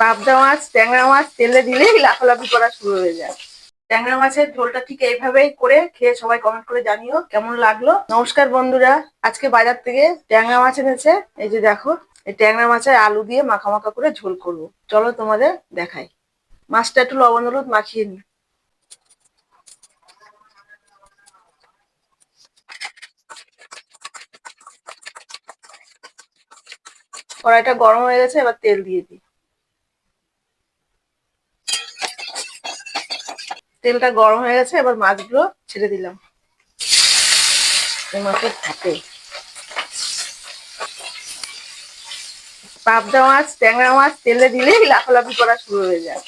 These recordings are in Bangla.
পাবদা মাছ, ট্যাংরা মাছ তেলে দিলেই লাফালাফি করা শুরু হয়ে যায়। ট্যাংরা মাছের ঝোলটা ঠিক এইভাবেই করে খেয়ে সবাই কমেন্ট করে জানিও কেমন লাগল। নমস্কার বন্ধুরা, আজকে বাজার থেকে ট্যাংরা মাছ এনেছে। এই যে দেখো, এই ট্যাংরা মাছের আলু দিয়ে মাখা মাখা করে ঝোল করব। চলো তোমাদের দেখাই। মাছটা একটু লবণ হলুদ মাখিয়ে নি কড়াইটা গরম হয়ে গেছে, এবার তেল দিয়ে দিই। তেলটা গরম হয়ে গেছে, এবার মাছগুলো ছেড়ে দিলাম। মাছের থাকে পাবদা মাছ, ট্যাংরা মাছ, তেলে দিলেই লাফালাফি করা শুরু হয়ে যায়।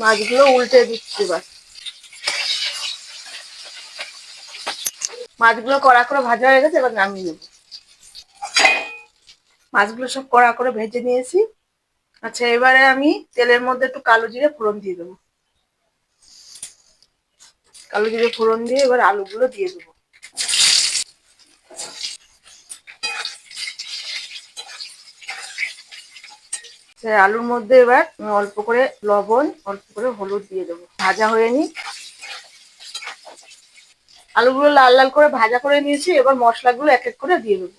মাছগুলো উল্টে দিচ্ছি এবার। মাছগুলো কড়া করে ভাজা হয়ে গেছে, এবার নামিয়ে নেব। মাছগুলো সব কড়া করে ভেজে নিয়েছি। আচ্ছা এবারে আমি তেলের মধ্যে একটু কালো জিরে ফোড়ন দিয়ে দেবো। কালো জিরে ফোড়ন দিয়ে এবার আলুগুলো দিয়ে দেবো। আলুর মধ্যে এবার অল্প করে লবণ, অল্প করে হলুদ দিয়ে দেবো। ভাজা হয়ে নি আলুগুলো লাল লাল করে ভাজা করে নিয়েছি, এবার মশলাগুলো এক এক করে দিয়ে দেবো।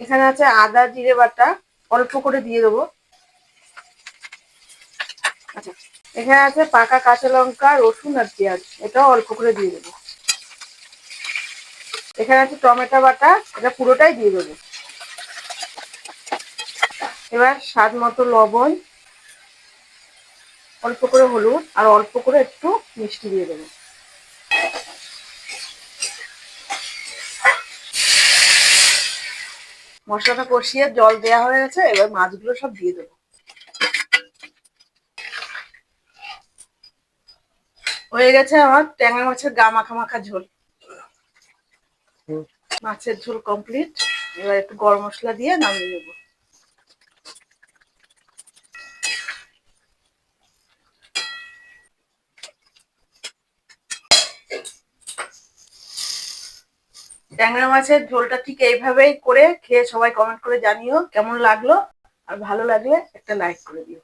এখানে আছে আদা, জিরে বাটা, অল্প করে দিয়ে দেবো। আচ্ছা। এখানে আছে পাকা কাঁচা লঙ্কা, রসুন আর পেঁয়াজ। এটাও অল্প করে দিয়ে দেবো। এখানে আছে টমেটো বাটা, এটা পুরোটাই দিয়ে দেবো। এবার স্বাদ মতো লবণ, অল্প করে হলুদ, আর অল্প করে একটু মিষ্টি দিয়ে দেবো। মশলাটা কষিয়ে জল দেওয়া হয়ে গেছে, এবার মাছগুলো সব দিয়ে দেবো। হয়ে গেছে আমার ট্যাংরা মাছের গা মাখা মাখা ঝোল। মাছের ঝোল কমপ্লিট এবার একটু গরম মশলা দিয়ে নামিয়ে নেব। ট্যাংরা মাছের ঝোলটা ঠিক এইভাবেই করে খেয়ে সবাই কমেন্ট করে জানিও কেমন লাগল। আর ভালো লাগলে একটা লাইক করে দিও।